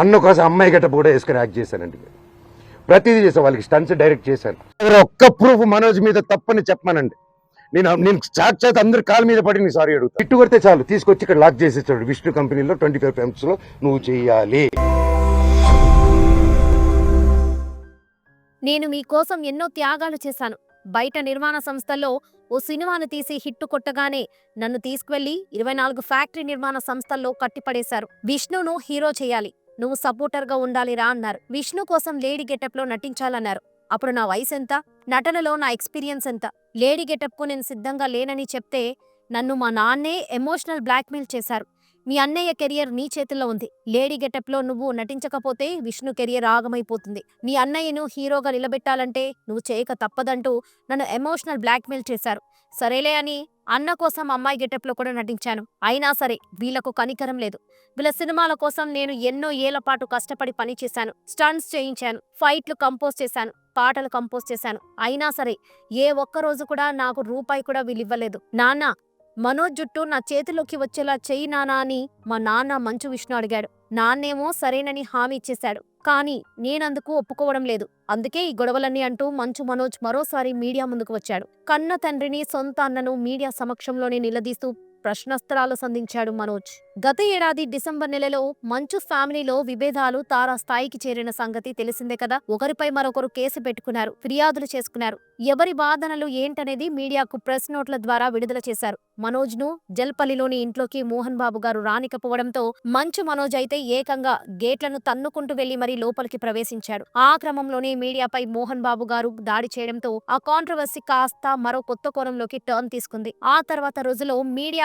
అన్న కోసం అమ్మాయి గట్ట కూడా వేసుకుని యాక్ట్ చేశానండి. ప్రతిదీ చేశాను వాళ్ళకి స్టన్స్ డైరెక్ట్ చేశాను. ఒక్క ప్రూఫ్ మనోజ్ మీద తప్పని చెప్పానండి నేను నేను సాక్షాత్ అందరి కాళ్ళ మీద పడి నీ సారీ అడుగుతాను ఇట్టు కొడితే చాలు తీసుకొచ్చి ఇక్కడ లాక్ చేసేసాడు విష్ణు కంపెనీలో ట్వంటీ ఫైవ్లో నువ్వు చెయ్యాలి నేను మీకోసం ఎన్నో త్యాగాలు చేశాను. బయట నిర్మాణ సంస్థల్లో ఓ సినిమాను తీసి హిట్టు కొట్టగానే నన్ను తీసుకువెళ్ళి ఇరవై నాలుగు ఫ్యాక్టరీ నిర్మాణ సంస్థల్లో కట్టిపడేశారు. విష్ణును హీరో చేయాలి. నువ్వు సపోర్టర్గా ఉండాలిరా అన్నారు. విష్ణు కోసం లేడీ గెటప్లో నటించాలన్నారు. అప్పుడు నా వయసు ఎంత నటనలో నా ఎక్స్పీరియన్స్ ఎంత? లేడీ గెటప్కు నేను సిద్ధంగా లేనని చెప్తే నన్ను మా నాన్నే ఎమోషనల్ బ్లాక్మెయిల్ చేశారు. మీ అన్నయ్య కెరియర్ నీ చేతుల్లో ఉంది. లేడీ గెటప్లో నువ్వు నటించకపోతే విష్ణు కెరియర్ ఆగమైపోతుంది. నీ అన్నయ్యను హీరోగా నిలబెట్టాలంటే నువ్వు చేయక తప్పదంటూ నన్ను ఎమోషనల్ బ్లాక్మెయిల్ చేశారు. సరేలే అని అన్న కోసం అమ్మాయి గెటప్లో కూడా నటించాను. అయినా సరే వీళ్ళకు కనికరం లేదు. వీళ్ళ సినిమాల కోసం నేను ఎన్నో ఏళ్ళ పాటు కష్టపడి పనిచేశాను స్టంట్స్ చేయించాను. ఫైట్లు కంపోజ్ చేశాను. పాటలు కంపోజ్ చేశాను. అయినా సరే ఏ ఒక్క రోజు కూడా నాకు రూపాయి కూడా వీళ్ళు ఇవ్వలేదు. నాన్న మనోజ్ జుట్టు నా చేతిలోకి వచ్చేలా చెయ్యి నానా అని మా నాన్న మంచు విష్ణు అడిగాడు. నాన్నేమో సరేనని హామీ ఇచ్చేశాడు. కానీ నేనందుకు ఒప్పుకోవడం లేదు. అందుకే ఈ గొడవలన్నీ అంటూ మంచు మనోజ్ మరోసారి మీడియా ముందుకు వచ్చాడు. కన్న తండ్రిని సొంత అన్నను మీడియా సమక్షంలోనే నిలదీస్తూ ప్రశ్నస్త్రాలు సంధించాడు మనోజ్. గత ఏడాది డిసెంబర్ నెలలో మంచు ఫ్యామిలీలో విభేదాలు తారా స్థాయికి చేరిన సంగతి తెలిసిందే కదా? ఒకరిపై మరొకరు కేసు పెట్టుకున్నారు ఫిర్యాదులు చేసుకున్నారు. ఎవరి వాదనలు ఏంటనేది మీడియాకు ప్రెస్ నోట్ల ద్వారా విడుదల చేశారు. మనోజ్ను జల్పల్లిలోని ఇంట్లోకి మోహన్ బాబు గారు రానికపోవడంతో మంచు మనోజ్ అయితే ఏకంగా గేట్లను తన్నుకుంటూ వెళ్ళి మరీ లోపలికి ప్రవేశించాడు. ఆ క్రమంలోనే మీడియాపై మోహన్ బాబు గారు దాడి చేయడంతో ఆ కాంట్రవర్సీ కాస్త మరో కొత్త కోణంలోకి టర్న్ తీసుకుంది. ఆ తర్వాత రోజులో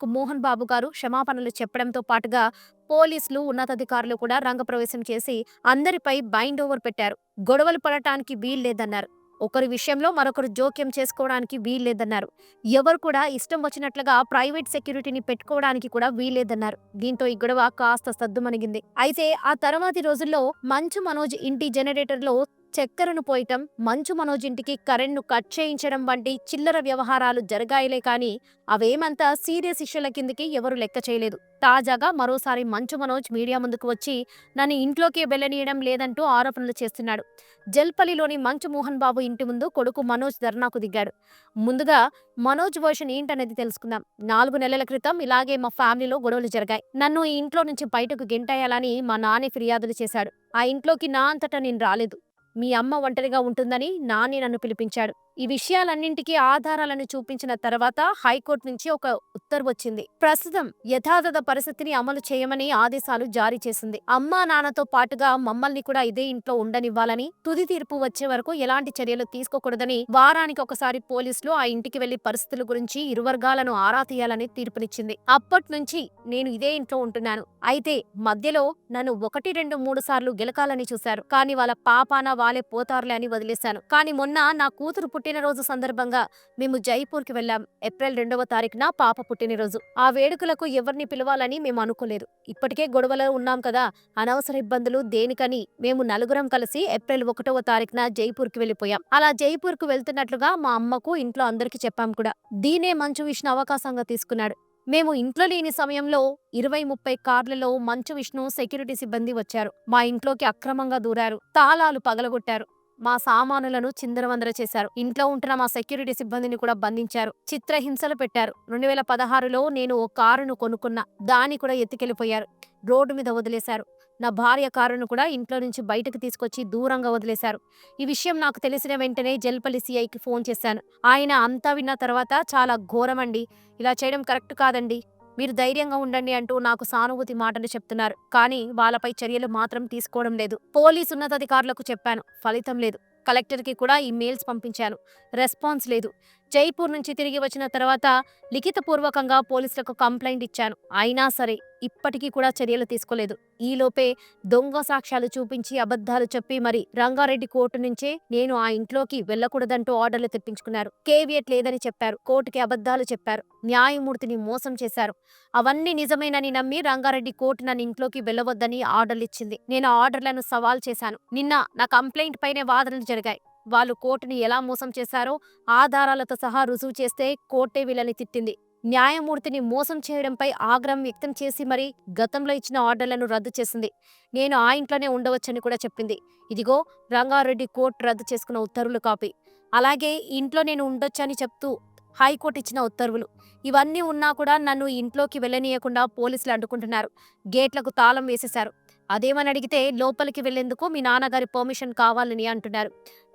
మీడియాకు మోహన్ బాబు గారు క్షమాపణలు చెప్పడంతో పాటుగా పోలీసులు ఉన్నతాధికారులు కూడా రంగప్రవేశం చేసి అందరిపై బైండ్ ఓవర్ పెట్టారు. గొడవలు పడటానికి వీల్లేదన్నారు ఒకరి విషయంలో మరొకరు జోక్యం చేసుకోవడానికి వీల్లేదన్నారు ఎవరు కూడా ఇష్టం వచ్చినట్లుగా ప్రైవేట్ సెక్యూరిటీని పెట్టుకోవడానికి కూడా వీల్లేదన్నారు దీంతో ఈ గొడవ కాస్త సద్దుమణిగింది. అయితే ఆ తర్వాతి రోజుల్లో మంచు మనోజ్ ఇంటి జనరేటర్లో చక్కెరను పోయటం మంచు మనోజ్ ఇంటికి కరెంట్ను కట్ చేయించడం వంటి చిల్లర వ్యవహారాలు జరగాయలే కానీ అవేమంతా సీరియస్ ఇష్యూల కిందకి ఎవరు లెక్క చేయలేదు. తాజాగా మరోసారి మంచు మనోజ్ మీడియా ముందుకు వచ్చి నన్ను ఇంట్లోకి వెళ్ళనీయడం లేదంటూ ఆరోపణలు చేస్తున్నాడు. జల్పల్లిలోని మంచు మోహన్ బాబు ఇంటి ముందు కొడుకు మనోజ్ ధర్నాకు దిగాడు. ముందుగా మనోజ్ వర్షన్ ఏంటనేది తెలుసుకుందాం. నాలుగు నెలల క్రితం ఇలాగే మా ఫ్యామిలీలో గొడవలు జరిగాయి. నన్ను ఈ ఇంట్లో నుంచి బయటకు గెంటేయాలని మా నాన్న ఫిర్యాదులు చేశాడు. ఆ ఇంట్లోకి నా అంతటా నేను రాలేదు. మీ అమ్మ ఒంటరిగా ఉంటుందని నాని నన్ను పిలిపించాడు. ఈ విషయాలన్నింటికీ ఆధారాలను చూపించిన తర్వాత హైకోర్టు నుంచి ఒక ఉత్తర్వు వచ్చింది ప్రస్తుతం యథాతథ పరిస్థితిని అమలు చేయమని ఆదేశాలు జారీ చేసింది. అమ్మా నాన్నతో పాటుగా మమ్మల్ని కూడా ఇదే ఇంట్లో ఉండనివ్వాలని తుది తీర్పు వచ్చే వరకు ఎలాంటి చర్యలు తీసుకోకూడదని వారానికి ఒకసారి పోలీసులు ఆ ఇంటికి వెళ్ళి పరిస్థితుల గురించి ఇరు వర్గాలను ఆరా తీయాలని తీర్పునిచ్చింది. అప్పటి నుంచి నేను ఇదే ఇంట్లో ఉంటున్నాను. అయితే మధ్యలో నన్ను ఒకటి రెండు మూడు సార్లు గెలకాలని చూశారు. కానీ వాళ్ళ పాపాన వాళ్ళే పోతారులే అని వదిలేశాను. కానీ మొన్న నా కూతురు పుట్టినరోజు సందర్భంగా మేము జైపూర్కి వెళ్ళాం. ఏప్రిల్ రెండవ తారీఖున పాప పుట్టినరోజు. ఆ వేడుకలకు ఎవరిని పిలవాలని మేము అనుకోలేదు. ఇప్పటికే గొడవలో ఉన్నాం కదా అనవసర ఇబ్బందులు దేనికని మేము నలుగురం కలిసి ఏప్రిల్ ఒకటవ తారీఖున జైపూర్కి వెళ్ళిపోయాం. అలా జైపూర్కు వెళ్తున్నట్లుగా మా అమ్మకు ఇంట్లో అందరికీ చెప్పాం కూడా. దీనే మంచు విష్ణు అవకాశంగా తీసుకున్నాడు. మేము ఇంట్లో లేని సమయంలో ఇరవై ముప్పై కార్లలో మంచు విష్ణు సెక్యూరిటీ సిబ్బంది వచ్చారు. మా ఇంట్లోకి అక్రమంగా దూరారు. తాళాలు పగలగొట్టారు. మా సామానులను చిందరవందర చేశారు. ఇంట్లో ఉంటున్న మా సెక్యూరిటీ సిబ్బందిని కూడా బంధించారు. చిత్రహింసలు పెట్టారు. రెండు వేల పదహారులో నేను ఓ కారును కొనుక్కున్నా దాన్ని కూడా ఎత్తుకెళ్ళిపోయారు. రోడ్డు మీద వదిలేశారు. నా భార్య కారును కూడా ఇంట్లో నుంచి బయటకు తీసుకొచ్చి దూరంగా వదిలేశారు. ఈ విషయం నాకు తెలిసిన వెంటనే జల్పల్లి సిఐకి ఫోన్ చేశాను. ఆయన అంతా విన్న తర్వాత చాలా ఘోరమండి. ఇలా చేయడం కరెక్ట్ కాదండి. మీరు ధైర్యంగా ఉండండి అంటూ నాకు సానుభూతి మాటలు చెప్తున్నారు. కానీ వాళ్ళపై చర్యలు మాత్రం తీసుకోవడం లేదు. పోలీసు ఉన్నతాధికారులకు చెప్పాను. ఫలితం లేదు. కలెక్టర్కి కూడా ఈ మెయిల్స్ పంపించాను. రెస్పాన్స్ లేదు. జైపూర్ నుంచి తిరిగి వచ్చిన తర్వాత లిఖితపూర్వకంగా పోలీసులకు కంప్లైంట్ ఇచ్చాను. అయినా సరే ఇప్పటికీ కూడా చర్యలు తీసుకోలేదు. ఈలోపే దొంగ సాక్ష్యాలు చూపించి అబద్ధాలు చెప్పి మరి రంగారెడ్డి కోర్టు నుంచే నేను ఆ ఇంట్లోకి వెళ్ళకూడదంటూ ఆర్డర్లు తెప్పించుకున్నారు. కేవియట్ లేదని చెప్పారు. కోర్టుకి అబద్ధాలు చెప్పారు. న్యాయమూర్తిని మోసం చేశారు. అవన్నీ నిజమేనని నమ్మి రంగారెడ్డి కోర్టు నన్ను ఇంట్లోకి వెళ్ళవద్దని ఆర్డర్లు ఇచ్చింది. నేను ఆ ఆర్డర్లను సవాల్ చేశాను. నిన్న నా కంప్లైంట్ పైనే వాదనలు జరిగాయి. వాళ్ళు కోర్టుని ఎలా మోసం చేశారో ఆధారాలతో సహా రుజువు చేస్తే కోర్టే వీళ్ళని తిట్టింది. న్యాయమూర్తిని మోసం చేయడంపై ఆగ్రహం వ్యక్తం చేసి మరి గతంలో ఇచ్చిన ఆర్డర్లను రద్దు చేసింది. నేను ఆ ఇంట్లోనే ఉండవచ్చని కూడా చెప్పింది. ఇదిగో రంగారెడ్డి కోర్టు రద్దు చేసుకున్న ఉత్తర్వులు కాపీ. అలాగే ఇంట్లో నేను ఉండొచ్చని చెప్తూ హైకోర్టు ఇచ్చిన ఉత్తర్వులు. ఇవన్నీ ఉన్నా కూడా నన్ను ఇంట్లోకి వెళ్ళనీయకుండా పోలీసులు అడ్డుకుంటున్నారు. గేట్లకు తాళం వేసేశారు. అదేమని అడిగితే లోపలికి వెళ్ళేందుకు మీ నాన్నగారి పర్మిషన్ కావాలని అంటున్నారు.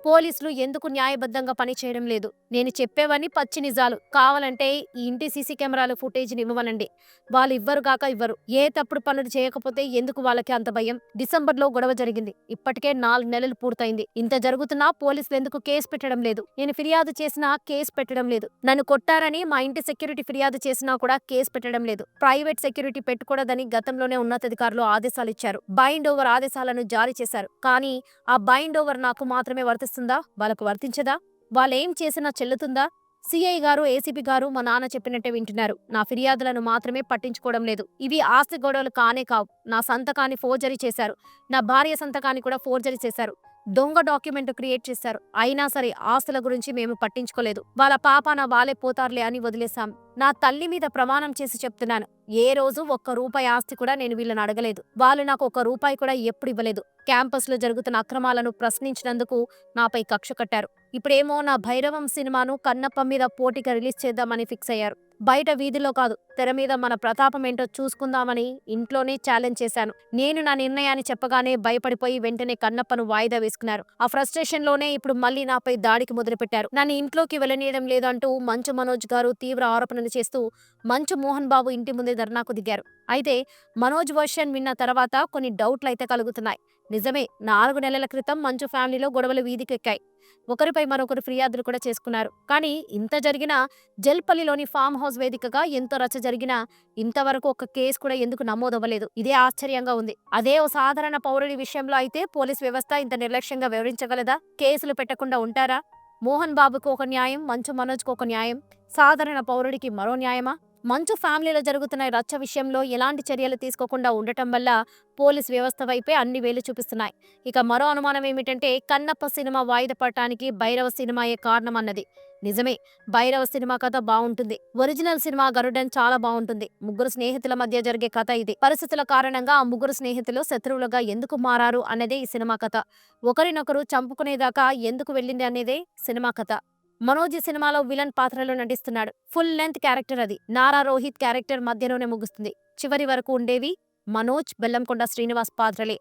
పోలీసులు ఎందుకు న్యాయబద్ధంగా పనిచేయడం లేదు? నేను చెప్పేవని పచ్చి నిజాలు. కావాలంటే ఈ ఇంటి సీసీ కెమెరాల ఫుటేజ్ని ఇవ్వమనండి. వాళ్ళు ఇవ్వరు కాక ఇవ్వరు. ఏ తప్పుడు పనులు చేయకపోతే ఎందుకు వాళ్ళకి అంత భయం? డిసెంబర్లో గొడవ జరిగింది. ఇప్పటికే నాలుగు నెలలు పూర్తయింది. ఇంత జరుగుతున్నా పోలీసులు ఎందుకు కేసు పెట్టడం లేదు? నేను ఫిర్యాదు చేసినా కేసు పెట్టడం లేదు. నన్ను కొట్టారని మా ఇంటి సెక్యూరిటీ ఫిర్యాదు చేసినా కూడా కేసు పెట్టడం లేదు. ప్రైవేట్ సెక్యూరిటీ పెట్టుకూడదని గతంలోనే ఉన్నతాధికారులు ఆదేశాలు ఇచ్చారు. బైండ్ ఓవర్ ఆదేశాలను జారీ చేశారు. కానీ ఆ బైండ్ ఓవర్ నాకు మాత్రమే వర్తిస్తుంది. వాళ్ళకు వర్తించదా? వాళ్ళేం చేసినా చెల్లుతుందా? సిఐ గారు ఏసీపీ గారు మా నాన్న చెప్పినట్టే వింటున్నారు. నా ఫిర్యాదులను మాత్రమే పట్టించుకోవడం లేదు. ఇవి ఆస్తి గొడవలు కానే కావు. నా సంతకాన్ని ఫోర్జరీ చేశారు. నా భార్య సంతకాన్ని కూడా ఫోర్జరీ చేశారు. దొంగ డాక్యుమెంట్ క్రియేట్ చేశారు. అయినా సరే ఆస్తుల గురించి మేము పట్టించుకోలేదు. వాళ్ళ పాపాన వాళ్ళే పోతారులే అని వదిలేశాం. నా తల్లి మీద ప్రమాణం చేసి చెప్తున్నాను. ఏ రోజు ఒక్క రూపాయి ఆస్తి కూడా నేను వీళ్ళని అడగలేదు. వాళ్ళు నాకు ఒక్క రూపాయి కూడా ఎప్పుడు ఇవ్వలేదు. క్యాంపస్లో జరుగుతున్న అక్రమాలను ప్రశ్నించినందుకు నాపై కక్ష కట్టారు. ఇప్పుడేమో నా భైరవం సినిమాను కన్నప్ప మీద పోటీగా రిలీజ్ చేద్దామని ఫిక్స్ అయ్యారు. బయట వీధిలో కాదు తెర మీద మన ప్రతాపం ఏంటో చూసుకుందామని ఇంట్లోనే ఛాలెంజ్ చేశాను. నేను నా నిర్ణయాన్ని చెప్పగానే భయపడిపోయి వెంటనే కన్నప్పను వాయిదా వేసుకున్నారు. ఆ ఫ్రస్ట్రేషన్లోనే ఇప్పుడు మళ్ళీ నాపై దాడికి మొదలుపెట్టారు. నన్ను ఇంట్లోకి వెళ్ళనీయడం లేదంటూ మంచు మనోజ్ గారు తీవ్ర ఆరోపణలు చేస్తూ మంచు మోహన్ బాబు ఇంటి ముందే ధర్నాకు దిగారు అయితే మనోజ్ వర్షన్ విన్న తర్వాత కొన్ని డౌట్లు అయితే కలుగుతున్నాయి. నిజమే నాలుగు నెలల క్రితం మంచు ఫ్యామిలీలో గొడవలు వీధికెక్కాయి. ఒకరిపై మరొకరు ఫిర్యాదులు కూడా చేసుకున్నారు. కానీ ఇంత జరిగినా జల్పల్లిలోని ఫామ్ హౌస్ వేదికగా ఎంతో రచ్చ జరిగినా ఇంతవరకు ఒక కేసు కూడా ఎందుకు నమోదవ్వలేదు? ఇదే ఆశ్చర్యంగా ఉంది. అదే ఓ సాధారణ పౌరుడి విషయంలో అయితే పోలీస్ వ్యవస్థ ఇంత నిర్లక్ష్యంగా వివరించగలదా? కేసులు పెట్టకుండా ఉంటారా? మోహన్ బాబుకు ఒక న్యాయం మంచు మనోజ్కు ఒక న్యాయం సాధారణ పౌరుడికి మరో న్యాయమా? మంచు ఫ్యామిలీలో జరుగుతున్న రచ్చ విషయంలో ఎలాంటి చర్యలు తీసుకోకుండా ఉండటం వల్ల పోలీస్ వ్యవస్థ వైపే అన్ని వేలు చూపిస్తున్నాయి. ఇక మరో అనుమానం ఏమిటంటే కన్నప్ప సినిమా వాయిదా పడటానికి భైరవ సినిమాయే కారణం అన్నది నిజమే భైరవ సినిమా కథ బాగుంటుంది. ఒరిజినల్ సినిమా గరుడన్ చాలా బాగుంటుంది. ముగ్గురు స్నేహితుల మధ్య జరిగే కథ ఇది. పరిస్థితుల కారణంగా ఆ ముగ్గురు స్నేహితులు శత్రువులుగా ఎందుకు మారారు అన్నదే ఈ సినిమా కథ. ఒకరినొకరు చంపుకునేదాకా ఎందుకు వెళ్ళింది అనేదే సినిమా కథ. మనోజ్ సినిమాలో విలన్ పాత్రలో నటిస్తున్నాడు. ఫుల్ లెంత్ క్యారెక్టర్ అది. నారా రోహిత్ క్యారెక్టర్ మధ్యలోనే ముగుస్తుంది. చివరి వరకు ఉండేవి మనోజ్ బెల్లంకొండ శ్రీనివాస్ పాత్రలే.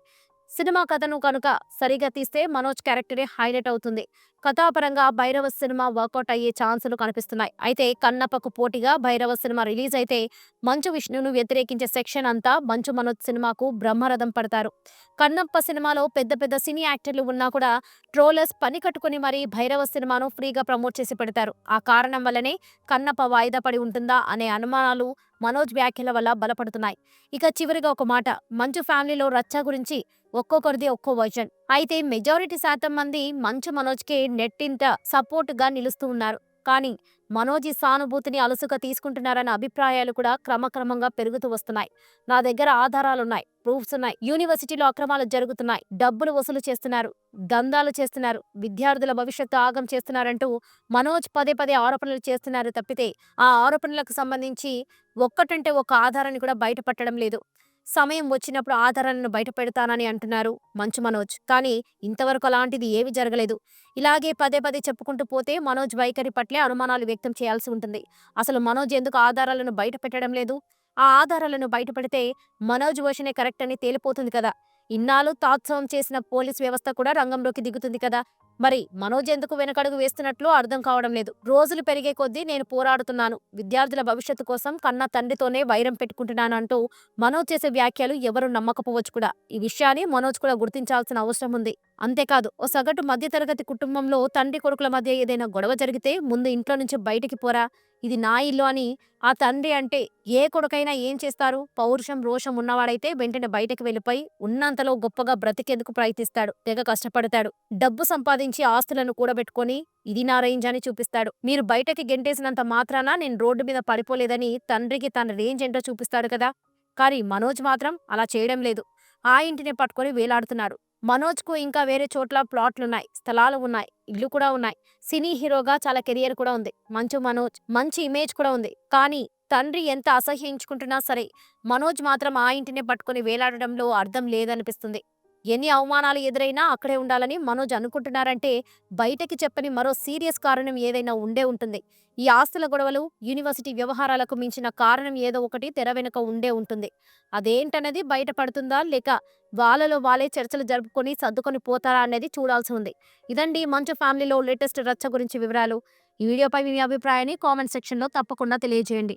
సినిమా కథను కనుక సరిగా తీస్తే మనోజ్ క్యారెక్టరే హైలైట్ అవుతుంది. కథాపరంగా భైరవ సినిమా వర్కౌట్ అయ్యే ఛాన్సులు కనిపిస్తున్నాయి. అయితే కన్నప్పకు పోటీగా భైరవ సినిమా రిలీజ్ అయితే మంచు విష్ణును వ్యతిరేకించే సెక్షన్ అంతా మంచు మనోజ్ సినిమాకు బ్రహ్మరథం పడతారు. కన్నప్ప సినిమాలో పెద్ద పెద్ద సినీ యాక్టర్లు ఉన్నా కూడా ట్రోలర్స్ పని కట్టుకుని మరీ భైరవ సినిమాను ఫ్రీగా ప్రమోట్ చేసి పెడతారు. ఆ కారణం వల్లనే కన్నప్ప వాయిదా పడి ఉంటుందా అనే అనుమానాలు మనోజ్ వ్యాఖ్యల వల్ల బలపడుతున్నాయి. ఇక చివరిగా ఒక మాట మంచు ఫ్యామిలీలో రచ్చ గురించి ఒక్కొక్కరిది ఒక్కో వర్జన్ అయితే మెజారిటీ శాతం మంది మంచు మనోజ్కే నెట్టింట సపోర్ట్గా నిలుస్తూ ఉన్నారు. కానీ మనోజీ సానుభూతిని అలసుగా తీసుకుంటున్నారన్న అభిప్రాయాలు కూడా క్రమక్రమంగా పెరుగుతూ వస్తున్నాయి. నా దగ్గర ఆధారాలున్నాయి ప్రూఫ్స్ ఉన్నాయి. యూనివర్సిటీలో అక్రమాలు జరుగుతున్నాయి. డబ్బులు వసూలు చేస్తున్నారు దందాలు చేస్తున్నారు విద్యార్థుల భవిష్యత్తు ఆగం చేస్తున్నారంటూ మనోజ్ పదే పదే ఆరోపణలు చేస్తున్నారు తప్పితే ఆ ఆరోపణలకు సంబంధించి ఒక్కటంటే ఒక ఆధారాన్ని కూడా బయటపట్టడం లేదు. సమయం వచ్చినప్పుడు ఆధారాలను బయట పెడతానని అంటున్నారు మంచు మనోజ్. కానీ ఇంతవరకు అలాంటిది ఏమీ జరగలేదు. ఇలాగే పదే పదే చెప్పుకుంటూ పోతే మనోజ్ వైఖరి పట్లే అనుమానాలు వ్యక్తం చేయాల్సి ఉంటుంది. అసలు మనోజ్ ఎందుకు ఆధారాలను బయట పెట్టడం లేదు? ఆ ఆధారాలను బయటపెడితే మనోజ్ వోషనే కరెక్ట్ అని తేలిపోతుంది కదా. ఇన్నాళ్ళు తాత్సవం చేసిన పోలీస్ వ్యవస్థ కూడా రంగంలోకి దిగుతుంది కదా. మరి మనోజ్ ఎందుకు వెనకడుగు వేస్తున్నట్లు అర్థం కావడం లేదు. రోజులు పెరిగే కొద్దీ నేను పోరాడుతున్నాను. విద్యార్థుల భవిష్యత్తు కోసం కన్న తండ్రితోనే వైరం పెట్టుకుంటున్నాను అంటూ మనోజ్ చేసే వ్యాఖ్యలు ఎవరు నమ్మకపోవచ్చు కూడా. ఈ విషయాన్ని మనోజ్ కూడా గుర్తించాల్సిన అవసరం ఉంది. అంతేకాదు ఓ సగటు మధ్యతరగతి కుటుంబంలో తండ్రి కొడుకుల మధ్య ఏదైనా గొడవ జరిగితే ముందు ఇంట్లో నుంచి బయటికి పోరా. ఇది నా ఇల్లు అని ఆ తండ్రి అంటే ఏ కొడుకైనా ఏం చేస్తారు? పౌరుషం రోషం ఉన్నవాడైతే వెంటనే బయటకు వెళ్ళిపోయి ఉన్నంతలో గొప్పగా బ్రతికేందుకు ప్రయత్నిస్తాడు. తెగ కష్టపడతాడు. డబ్బు సంపాదించి ఆస్తులను కూడబెట్టుకొని ఇది నా రేంజ్ అని చూపిస్తాడు. మీరు బయటకి గెంటేసినంత మాత్రాన నేను రోడ్డు మీద పడిపోలేదని తండ్రికి తన రేంజ్ ఏంటో చూపిస్తాడు కదా. కానీ మనోజ్ మాత్రం అలా చేయడం లేదు. ఆ ఇంటిని పట్టుకొని వేలాడుతున్నాడు. మనోజ్కు ఇంకా వేరే చోట్ల ప్లాట్లున్నాయి స్థలాలు ఉన్నాయి ఇల్లు కూడా ఉన్నాయి. సినీ హీరోగా చాలా కెరియర్ కూడా ఉంది. మంచు మనోజ్ మంచి ఇమేజ్ కూడా ఉంది. కానీ తండ్రి ఎంత అసహ్యించుకుంటున్నా సరే మనోజ్ మాత్రం ఆ ఇంటినే పట్టుకుని వేలాడడంలో అర్థం లేదనిపిస్తుంది. ఎన్ని అవమానాలు ఎదురైనా అక్కడే ఉండాలని మనోజ్ అనుకుంటున్నారంటే బయటకి చెప్పని మరో సీరియస్ కారణం ఏదైనా ఉండే ఉంటుంది. ఈ ఆస్తుల గొడవలు యూనివర్సిటీ వ్యవహారాలకు మించిన కారణం ఏదో ఒకటి తెర వెనుక ఉండే ఉంటుంది. అదేంటనేది బయటపడుతుందా లేక వాళ్ళలో వాళ్ళే చర్చలు జరుపుకొని సర్దుకొని పోతారా అనేది చూడాల్సి ఉంది. ఇదండి మంచు ఫ్యామిలీలో లేటెస్ట్ రచ్చ గురించి వివరాలు. ఈ వీడియోపై మీ అభిప్రాయాన్ని కామెంట్ సెక్షన్లో తప్పకుండా తెలియజేయండి.